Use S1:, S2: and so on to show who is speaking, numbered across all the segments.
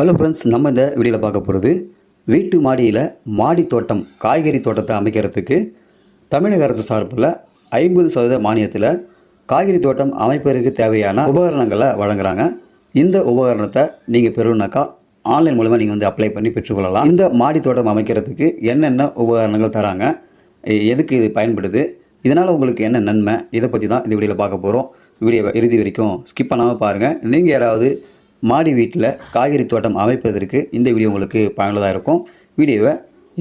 S1: Hello friends நம்ம இந்த வீடியோவில் பார்க்க போகிறது வீட்டு மாடியில் மாடி தோட்டம் காய்கறி தோட்டத்தை அமைக்கிறதுக்கு தமிழக அரசு சார்பில் ஐம்பது சதவீத மானியத்தில் காய்கறி தோட்டம் அமைப்பதற்கு தேவையான உபகரணங்களை வழங்குறாங்க. இந்த உபகரணத்தை நீங்கள் பெறணுனாக்கா ஆன்லைன் மூலமாக நீங்கள் வந்து அப்ளை பண்ணி பெற்றுக்கொள்ளலாம். இந்த மாடி தோட்டம் அமைக்கிறதுக்கு என்னென்ன உபகரணங்கள் தராங்க எதுக்கு இது பயன்படுது இதனால் உங்களுக்கு என்ன நன்மை இதை பற்றி தான் இந்த வீடியோவில் பார்க்க போகிறோம் வீடியோவை இறுதி வரைக்கும் ஸ்கிப் பண்ணாமல் பாருங்கள் நீங்கள் யாராவது மாடி வீட்டில் காய்கறி தோட்டம் அமைப்பதற்கு இந்த வீடியோ உங்களுக்கு பயனுள்ளதாக இருக்கும். வீடியோவை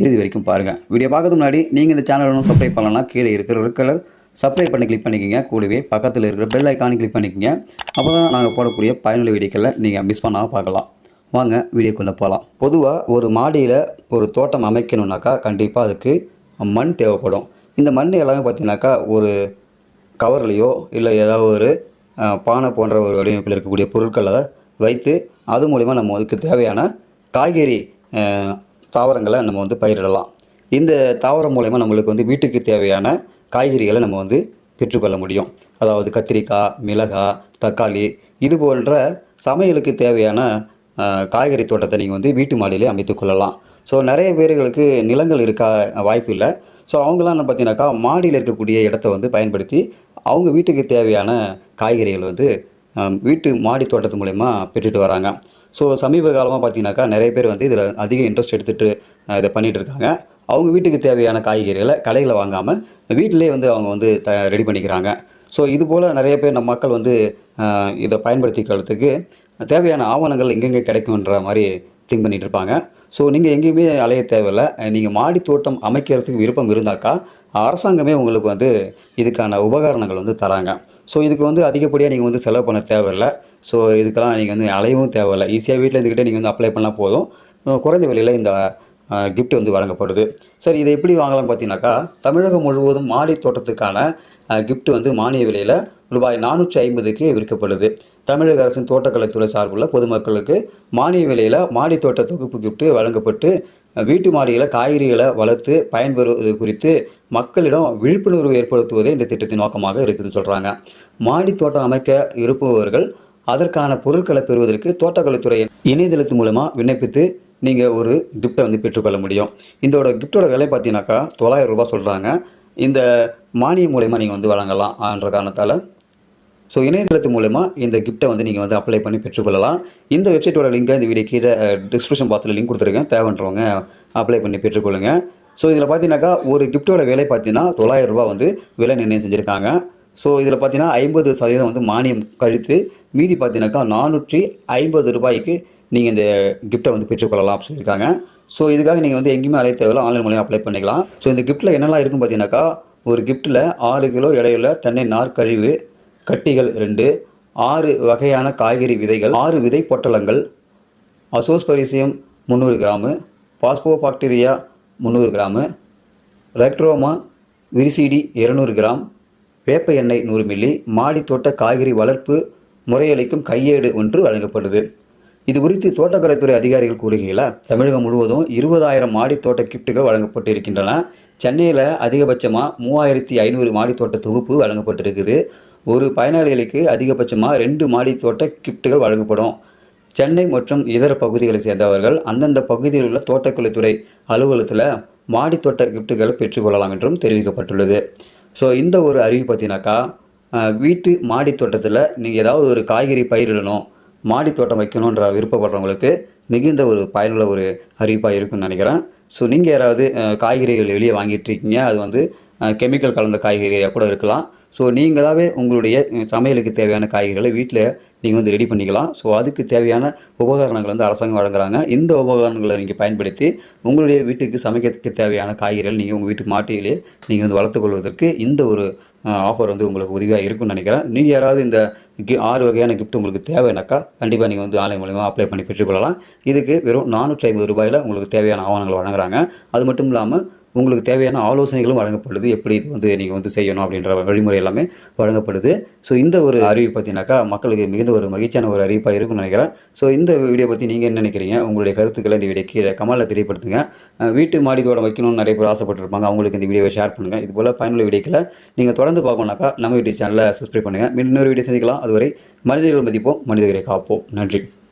S1: இறுதி வரைக்கும் பாருங்கள் வீடியோ பார்க்கறதுக்கு முன்னாடி நீங்கள் இந்த சேனல் ஒன்றும் சப்ஸ்கிரைப் பண்ணலாம் கீழே இருக்கிற ஒரு கலர் சப்ஸ்கிரைப் பண்ணி கிளிக் பண்ணிக்கோங்க. கூடவே பக்கத்தில் இருக்கிற பெல் ஐக்கானை கிளிக் பண்ணிக்கோங்க. அப்போ தான் நாங்கள் போடக்கூடிய பயனுள்ள வீடியோக்களை நீங்கள் மிஸ் பண்ணாமல் பார்க்கலாம். வாங்க வீடியோக்குள்ளே போகலாம் பொதுவாக ஒரு மாடியில் ஒரு தோட்டம் அமைக்கணுன்னாக்கா கண்டிப்பாக அதுக்கு மண் தேவைப்படும். இந்த மண் எல்லாமே பார்த்தீங்கன்னாக்கா ஒரு கவர்லேயோ இல்லை ஏதாவது ஒரு பானை போன்ற ஒரு வடிவமைப்பில் இருக்கக்கூடிய பொருட்களை வைத்து அது மூலிமா நம்ம அதுக்கு தேவையான காய்கறி தாவரங்களை நம்ம வந்து பயிரிடலாம். இந்த தாவரம் மூலயமா நம்மளுக்கு வந்து வீட்டுக்கு தேவையான காய்கறிகளை நம்ம வந்து பெற்றுக்கொள்ள முடியும். அதாவது கத்திரிக்காய் மிளகாய் தக்காளி இது போன்ற சமையலுக்கு தேவையான காய்கறி தோட்டத்தை நீங்கள் வந்து வீட்டு மாடியிலே அமைத்து கொள்ளலாம். ஸோ நிறைய பேர்களுக்கு நிலங்கள் இருக்க வாய்ப்பு இல்லை. ஸோ அவங்களாம் என்ன பார்த்தீங்கன்னாக்கா மாடியில் இருக்கக்கூடிய இடத்த வந்து பயன்படுத்தி அவங்க வீட்டுக்கு தேவையான காய்கறிகள் வந்து வீட்டு மாடி தோட்டத்து மூலயமா பெற்றுட்டு வராங்க. ஸோ சமீப காலமாக பார்த்தீங்கன்னாக்கா நிறைய பேர் வந்து இதில் அதிக இன்ட்ரெஸ்ட் எடுத்துகிட்டு இதை பண்ணிகிட்டு இருக்காங்க. அவங்க வீட்டுக்கு தேவையான காய்கறிகளை கடையில் வாங்காமல் வீட்டிலே வந்து அவங்க வந்து த ரெடி பண்ணிக்கிறாங்க. ஸோ இது போல் நிறைய பேர் நம்ம மக்கள் வந்து இதை பயன்படுத்திக்கிறதுக்கு தேவையான ஆவணங்கள் எங்கெங்கே கிடைக்குன்ற மாதிரி திங்க் பண்ணிட்டு இருப்பாங்க ஸோ நீங்கள் எங்கேயுமே அலைய தேவையில்லை. நீங்கள் மாடி தோட்டம் அமைக்கிறதுக்கு விருப்பம் இருந்தாக்கா அரசாங்கமே உங்களுக்கு வந்து இதுக்கான உபகரணங்கள் வந்து தராங்க. ஸோ இதுக்கு வந்து அதிகப்படியாக நீங்கள் வந்து செலவு பண்ண தேவையில்லை. ஸோ இதுக்கெல்லாம் நீங்கள் வந்து அலையவும் தேவையில்லை. ஈஸியாக வீட்டில் இருந்துக்கிட்டே நீங்கள் வந்து அப்ளை பண்ணால் போதும். குறைந்த விலையில் இந்த கிஃப்ட் வந்து வழங்கப்படுது. சரி இதை எப்படி வாங்கலாம் பார்த்தீங்கன்னாக்கா தமிழகம் முழுவதும் மாடி தோட்டத்துக்கான கிஃப்ட் வந்து மானிய விலையில் ரூபாய் நானூற்றி ஐம்பதுக்கு விற்கப்படுது. தமிழக அரசின் தோட்டக்கலைத்துறை சார்புள்ள பொதுமக்களுக்கு மானிய விலையில் மாடி தோட்ட தொகுப்பு கிஃப்ட் வழங்கப்பட்டு வீட்டு மாடியில் காய்கறிகளை வளர்த்து பயன்பெறுவது குறித்து மக்களிடம் விழிப்புணர்வு ஏற்படுத்துவதே இந்த திட்டத்தின் நோக்கமாக இருக்குதுன்னு சொல்கிறாங்க மாடி தோட்டம் அமைக்க இருப்பவர்கள் அதற்கான பொருட்களை பெறுவதற்கு தோட்டக்கலைத்துறை இணையதளத்து மூலமாக விண்ணப்பித்து நீங்கள் ஒரு கிஃப்ட்டை வந்து பெற்றுக்கொள்ள முடியும். இதோட கிஃப்ட்டோட விலை பார்த்தீங்கன்னாக்கா தொள்ளாயிரம் ரூபாய் சொல்கிறாங்க இந்த மானியம் மூலயமா நீங்கள் வந்து வழங்கலாம் என்ற காரணத்தால். ஸோ இணையதளத்து மூலயமா இந்த கிஃப்ட்டை வந்து நீங்கள் வந்து அப்ளை பண்ணி பெற்றுக்கொள்ளலாம். இந்த வெப்சைட்டோட லிங்கை இந்த வீடியோ கீழே டிஸ்கிரிப்ஷன் பாக்ஸில் லிங்க் கொடுத்துருக்கேன். தேவைன்றவங்க அப்ளை பண்ணி பெற்றுக்கொள்ளுங்கள் ஸோ இதில் பார்த்தீங்கன்னாக்கா ஒரு கிஃப்ட்டோட விலை பார்த்தீங்கன்னா தொள்ளாயிரம் ரூபா வந்து விலை நிர்ணயம் செஞ்சுருக்காங்க. ஸோ இதில் பார்த்தீங்கன்னா ஐம்பது சதவீதம் வந்து மானியம் கழித்து மீதி பார்த்தீங்கன்னாக்கா நானூற்றி ஐம்பது ரூபாய்க்கு நீங்கள் இந்த கிஃப்ட்டை வந்து பெற்றுக்கொள்ளலாம் அப்படின்னு சொல்லியிருக்காங்க. ஸோ இதுக்காக நீங்கள் வந்து எங்கேயுமே அலைய தேவையில்ல. ஆன்லைன் மூலியம் அப்ளை பண்ணிக்கலாம். ஸோ இந்த கிஃப்ட்டில் என்னெல்லாம் இருக்குன்னு பார்த்தீங்கன்னாக்கா ஒரு கிஃப்ட்டில் ஆறு கிலோ எடையுள்ள தென்னை நார் கழிவு கட்டிகள் ரெண்டு ஆறு வகையான காய்கறி விதைகள் ஆறு விதை பொட்டலங்கள் அசோஸ்பரிசியம் முந்நூறு கிராமு பாஸ்போபாக்டீரியா முந்நூறு கிராமு ரெக்ட்ரோமா விரிசிடி இருநூறு கிராம் வேப்ப எண்ணெய் நூறு மில்லி மாடி தோட்ட காய்கறி வளர்ப்பு முறையளிக்கும் கையேடு ஒன்று வழங்கப்படுது. இது குறித்து தோட்டக்கலைத்துறை அதிகாரிகள் கூறுகையில் தமிழகம் முழுவதும் இருபதாயிரம் மாடி தோட்ட கிஃப்ட்டுகள் வழங்கப்பட்டு இருக்கின்றன சென்னையில் அதிகபட்சமாக மூவாயிரத்தி ஐநூறு மாடி தோட்ட தொகுப்பு வழங்கப்பட்டிருக்குது. ஒரு பயனாளிகளுக்கு அதிகபட்சமாக ரெண்டு மாடி தோட்ட கிஃப்ட்டுகள் வழங்கப்படும். சென்னை மற்றும் இதர பகுதிகளை சேர்ந்தவர்கள் அந்தந்த பகுதியில் உள்ள தோட்டக்கலைத்துறை அலுவலகத்தில் மாடி தோட்ட கிஃப்ட்டுகளை பெற்றுக்கொள்ளலாம் என்றும் தெரிவிக்கப்பட்டுள்ளது. ஸோ இந்த ஒரு அறிவு பார்த்தீங்கன்னாக்கா வீட்டு மாடி தோட்டத்தில் நீங்கள் ஏதாவது ஒரு காய்கறி பயிரிடணும் மாடி தோட்டம் வைக்கணுன்ற விருப்பப்படுறவங்களுக்கு மிகுந்த ஒரு பயனுள்ள ஒரு அறிவிப்பாக இருக்கும்னு நினைக்கிறேன். ஸோ நீங்கள் யாராவது காய்கறிகள் வெளியே வாங்கிட்டு இருக்கீங்க அது வந்து கெமிக்கல் கலந்த காய்கறியாக கூட இருக்கலாம். ஸோ நீங்களாகவே உங்களுடைய சமையலுக்கு தேவையான காய்கறிகளை வீட்டில் நீங்கள் வந்து ரெடி பண்ணிக்கலாம். ஸோ அதுக்கு தேவையான உபகரணங்கள் வந்து அரசாங்கம் வழங்குறாங்க. இந்த உபகரணங்களை நீங்கள் பயன்படுத்தி உங்களுடைய வீட்டுக்கு சமைக்கிறதுக்கு தேவையான காய்கறிகள் நீங்கள் உங்கள் வீட்டு மாட்டிலே நீங்கள் வந்து வளர்த்துக்கொள்வதற்கு இந்த ஒரு ஆஃபர் வந்து உங்களுக்கு உதவியாக இருக்கும்னு நினைக்கிறேன். நீங்கள் யாராவது இந்த கி- ஆறு வகையான கிஃப்ட் உங்களுக்கு தேவைனாக்கா கண்டிப்பாக நீங்கள் வந்து ஆன்லைன் மூலமாக அப்ளை பண்ணி பெற்றுக்கொள்ளலாம் இதுக்கு வெறும் நானூற்றி ஐம்பது ரூபாயில் உங்களுக்கு தேவையான ஆவணங்கள் வழங்குறாங்க. அது மட்டும் இல்லாமல் உங்களுக்கு தேவையான ஆலோசனைகளும் வழங்கப்படுது. எப்படி இது வந்து நீங்கள் வந்து செய்யணும் அப்படின்ற வழிமுறை எல்லாமே வழங்கப்படுது. ஸோ இந்த ஒரு அறிவு பார்த்தீங்கன்னாக்கா மக்களுக்கு மிகுந்த ஒரு மகிழ்ச்சியான ஒரு அறிவிப்பாக இருக்கும்னு நினைக்கிறேன். ஸோ இந்த வீடியோ பற்றி நீங்கள் என்ன நினைக்கிறீங்க? உங்களுடைய கருத்துக்களை இந்த வீடியோ கீழே கமலில் தெரியப்படுத்துங்க. வீட்டு மாடி தோட்டம் வைக்கணும்னு நிறைய பேர் ஆசைப்பட்டிருப்பாங்க. அவங்களுக்கு இந்த வீடியோவை ஷேர் பண்ணுங்கள் இது போல் பயனுள்ள வீடியோக்களை நீங்கள் தொடர்ந்து பார்க்கணுனாக்கா நம்ம யூடியூப் சேனலை சப்ஸ்கிரைப் பண்ணுங்கள் இன்னொரு வீடியோ சந்திக்கலாம். அதுவரை மனிதர்கள் மதிப்போம் மனிதர்களை காப்போம். நன்றி.